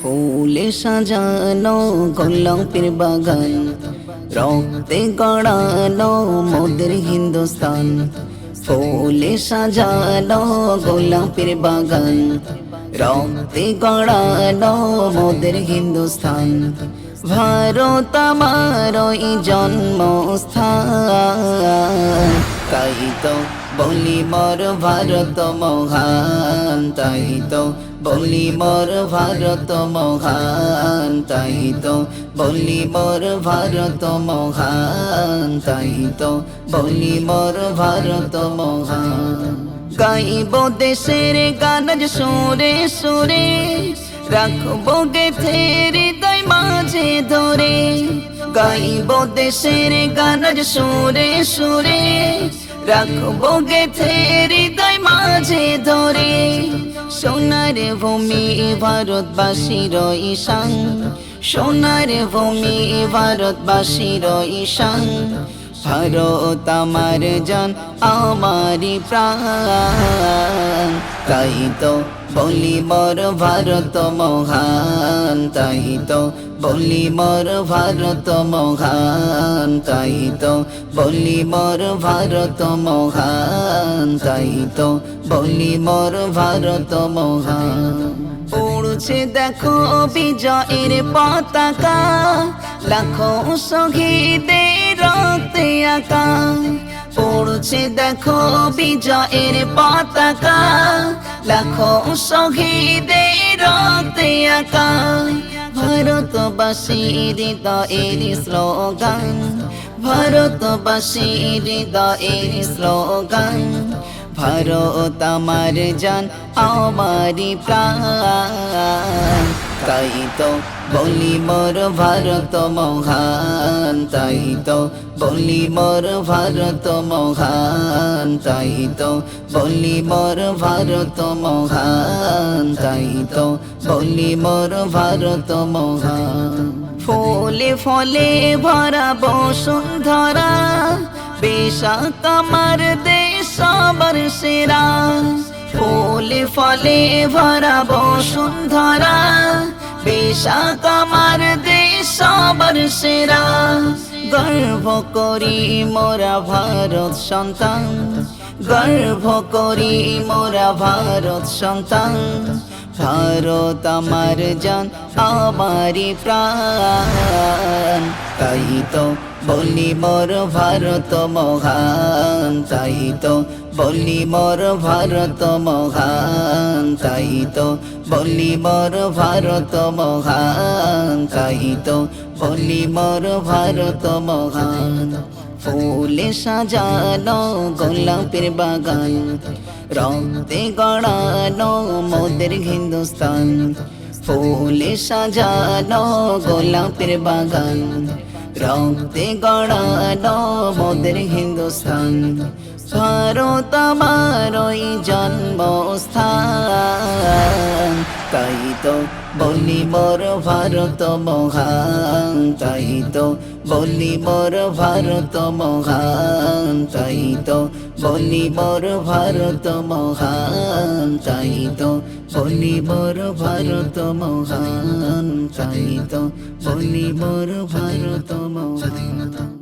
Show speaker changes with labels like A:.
A: ফুলে সাজানো গোলাপের বাগান, রক্তে গড়ানো মোদের হিন্দুস্তান। ফুলে সাজানো গোলাপের বাগান, রক্তে গড়ানো মোদের হিন্দুস্তান। ভারত আমার জন্মস্থান। তাই তো বলি মর ভারত মহান। তাই তো বলি মর ভারত মহান। তাই তো বলি মর ভারত মহান। তাই তো বলি মর ভারত মহান। গাইব দেশের গান সুরে সুরে, রাখব গেথে হৃদয় মাঝে ধরে গাইব দেশের গান সুরে সুরে, রাখব গেথে হৃদয় মাঝে ধরে। সোনার ভূমি ভারতবাসীর ঈশান সোনার ভূমি ভারতবাসীর ঈশান ভারত আমার জান, আমারি প্রাণ। তাই তো বলি মর ভারত মহান, তাই তো বলি মর ভারত মহান, তাই তো বলি মর ভারত মহান, তাই তো বলি মর ভারত মহান। উড়ছে দেখো বিজয়ের পতাকা, লাখো শহীদের রক্তে আঁকা উড়ছে দেখো বিজয়ের পতাকা। লাখো শহীদের রক্তে আঁকা ভারতবাসীর হৃদয়ের স্লোগান। ভারতবাসীর হৃদয়ের স্লোগান। ভারত আমার জান আমারি প্রাণ। তাই তো বলি মোর ভারত মহান, তাই তো বলি মোর ভারত মহান, তাই তো বলি মোর ভারত মহান, তাই তো বলি মোর ভারত মহান। ফলে ফলে ভরা বসুন্ধরা বেশাক আমার দেশ সবার সেরা। ফুলে ফলে ভরা বসুন্ধরা বেশাক আমার দেশ, সবার সেরা। গর্ব করি মোরা ভারত সন্তান। গর্ব করি মোরা ভারত সন্তান। ভারত আমার জান আমারি প্রাণ। তাই তো বলি মোর ভারত মহান। তাই তো বলি মোর ভারত মহান তাই বলি মোর ভারত মহান তাই বলি মোর ভারত মহান। ফুলে সাজানো গোলাপের বাগান, রক্তে গড়ানো মোদের হিন্দুস্তান। ফুলে সাজানো গোলাপের বাগান রক্তে গড়ানো মোদের হিন্দুস্তান ভারত আমার ওই জন্মস্থান। তাই তো বলি মোর ভারত মহান, তাই তো বলি মোর ভারত মহান। তাই তো বলি বর ভারত মহান চাইতো। বলি বর ভারত মহান চাইতো। বলি বর ভারত মহান।